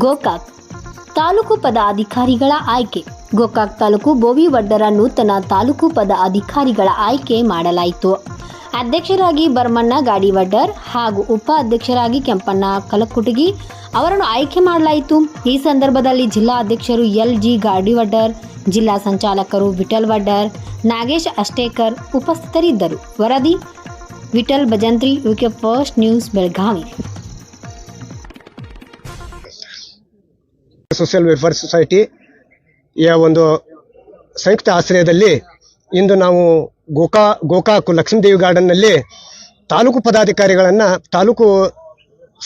ಗೋಕಾಕ್ ತಾಲೂಕು ಪದಾಧಿಕಾರಿಗಳ ಆಯ್ಕೆ. ಗೋಕಾಕ್ ತಾಲೂಕು ಬೋವಿ ವಡ್ಡರ ನೂತನ ತಾಲೂಕು ಪದ ಅಧಿಕಾರಿಗಳ ಆಯ್ಕೆ ಮಾಡಲಾಯಿತು. ಅಧ್ಯಕ್ಷರಾಗಿ ಬರ್ಮಣ್ಣ ಗಾಡಿವಡ್ಡರ್ ಹಾಗೂ ಉಪ ಅಧ್ಯಕ್ಷರಾಗಿ ಕೆಂಪಣ್ಣ ಕಲಕುಟಗಿ ಅವರನ್ನು ಆಯ್ಕೆ ಮಾಡಲಾಯಿತು. ಈ ಸಂದರ್ಭದಲ್ಲಿ ಜಿಲ್ಲಾ ಅಧ್ಯಕ್ಷರು ಎಲ್ ಜಿ ಗಾಡಿವಡ್ಡರ್ ಜಿಲ್ಲಾ ಸಂಚಾಲಕರು ವಿಠಲ್ ವಡ್ಡರ್, ನಾಗೇಶ್ ಅಷ್ಟೇಕರ್ ಉಪಸ್ಥಿತರಿದ್ದರು. ವರದಿ, Vitthal Bhajantri, UK first news, Belagavi. Social welfare society ಯ ಒಂದು ಸಂಯುಕ್ತ ಆಶ್ರಯದಲ್ಲಿ ಇಂದು ನಾವು ಗೋಕಾ, ಗೋಕಾಕ್ ಲಕ್ಷ್ಮೀದೇವಿ ಗಾರ್ಡನ್ನಲ್ಲಿ ತಾಲೂಕು ಪದಾಧಿಕಾರಿಗಳನ್ನು ತಾಲೂಕು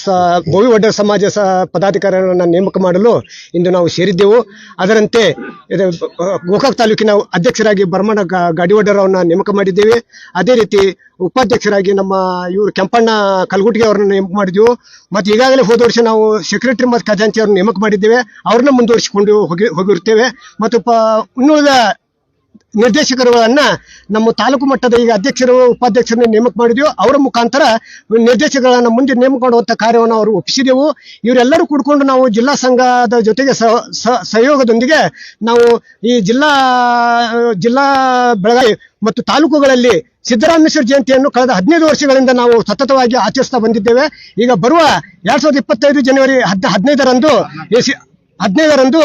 ಸ ಬೋವಿ ಒಡ್ಡರ್ ಸಮಾಜ ಸ ಪದಾಧಿಕಾರಿಗಳನ್ನು ನೇಮಕ ಮಾಡಲು ಇಂದು ನಾವು ಸೇರಿದ್ದೆವು. ಅದರಂತೆ ಗೋಕಾಕ್ ತಾಲೂಕಿನ ಅಧ್ಯಕ್ಷರಾಗಿ ಬರ್ಮಣ ಗಾ- ಗಾಡಿವಡ್ಡರ್ ಅವರನ್ನ ನೇಮಕ ಮಾಡಿದ್ದೇವೆ. ಅದೇ ರೀತಿ ಉಪಾಧ್ಯಕ್ಷರಾಗಿ ನಮ್ಮ ಇವರು ಕೆಂಪಣ್ಣ ಕಲ್ಗುಟ್ಟಿಗೆ ಅವರನ್ನು ನೇಮಕ ಮಾಡಿದ್ದೆವು. ಮತ್ತು ಈಗಾಗಲೇ ಹೋದ ವರ್ಷ ನಾವು ಸೆಕ್ರೆಟರಿ ಮತ್ತು ಖಜಾಂಚಿ ಅವ್ರನ್ನ ನೇಮಕ ಮಾಡಿದ್ದೇವೆ. ಅವ್ರನ್ನ ಮುಂದುವರಿಸಿಕೊಂಡು ಹೋಗಿ ಹೋಗಿರುತ್ತೇವೆ ಮತ್ತು ಪ ಇನ್ನುಳಿದ ನಿರ್ದೇಶಕರುಗಳನ್ನ ನಮ್ಮ ತಾಲೂಕು ಮಟ್ಟದ ಈಗ ಅಧ್ಯಕ್ಷರು, ಉಪಾಧ್ಯಕ್ಷರನ್ನ ನೇಮಕ ಮಾಡಿದೆವು. ಅವರ ಮುಖಾಂತರ ನಿರ್ದೇಶಕರನ್ನ ಮುಂದೆ ನೇಮಕ ಮಾಡುವಂಥ ಕಾರ್ಯವನ್ನು ಅವರು ಒಪ್ಪಿಸಿದೆವು. ಇವರೆಲ್ಲರೂ ಕೂಡ್ಕೊಂಡು ನಾವು ಜಿಲ್ಲಾ ಸಂಘದ ಜೊತೆಗೆ ಸಹ- ಸಹ- ಸಹಯೋಗದೊಂದಿಗೆ ನಾವು ಈ ಜಿಲ್ಲಾ ಜಿಲ್ಲಾ ಬೆಳಗಾವಿ ಮತ್ತು ತಾಲೂಕುಗಳಲ್ಲಿ ಸಿದ್ದರಾಮೇಶ್ವರ ಜಯಂತಿಯನ್ನು ಕಳೆದ ಹದಿನೈದು ವರ್ಷಗಳಿಂದ ನಾವು ಸತತವಾಗಿ ಆಚರಿಸ್ತಾ ಬಂದಿದ್ದೇವೆ. ಈಗ ಬರುವ ಎರಡ್ ಸಾವಿರದ ಇಪ್ಪತ್ತೈದು ಜನವರಿ ಹದ್, ಹದಿನೈದರಂದು ಹದಿನೈದರಂದು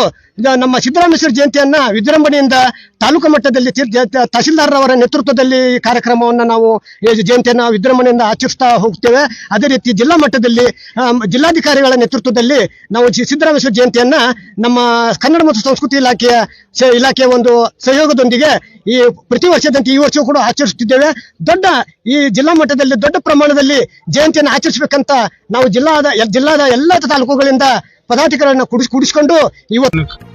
ನಮ್ಮ ಸಿದ್ದರಾಮೇಶ್ವರ ಜಯಂತಿಯನ್ನ ವಿಜೃಂಭಣೆಯಿಂದ ತಾಲೂಕು ಮಟ್ಟದಲ್ಲಿ ತಹಸೀಲ್ದಾರ್ರವರ ನೇತೃತ್ವದಲ್ಲಿ ಈ ಕಾರ್ಯಕ್ರಮವನ್ನು ನಾವು ಜಯಂತಿಯನ್ನ ವಿಜೃಂಭಣೆಯಿಂದ ಆಚರಿಸ್ತಾ ಹೋಗ್ತೇವೆ. ಅದೇ ರೀತಿ ಜಿಲ್ಲಾ ಮಟ್ಟದಲ್ಲಿ ಜಿಲ್ಲಾಧಿಕಾರಿಗಳ ನೇತೃತ್ವದಲ್ಲಿ ನಾವು ಸಿದ್ದರಾಮೇಶ್ವರ ಜಯಂತಿಯನ್ನ ನಮ್ಮ ಕನ್ನಡ ಮತ್ತು ಸಂಸ್ಕೃತಿ ಇಲಾಖೆಯ ಇಲಾಖೆಯ ಒಂದು ಸಹಯೋಗದೊಂದಿಗೆ ಈ ಪ್ರತಿ ವರ್ಷದಂತೆ ಈ ವರ್ಷವೂ ಕೂಡ ಆಚರಿಸುತ್ತಿದ್ದೇವೆ. ದೊಡ್ಡ ಈ ಜಿಲ್ಲಾ ಮಟ್ಟದಲ್ಲಿ ದೊಡ್ಡ ಪ್ರಮಾಣದಲ್ಲಿ ಜಯಂತಿಯನ್ನು ಆಚರಿಸಬೇಕಂತ ನಾವು ಜಿಲ್ಲಾದ ಜಿಲ್ಲಾದ ಎಲ್ಲ ತಾಲೂಕುಗಳಿಂದ ಪದಾಧಿಕಾರಿಗಳನ್ನ ಕುಡಿಸ್ ಕುಡಿಸ್ಕೊಂಡು ಇವತ್ತು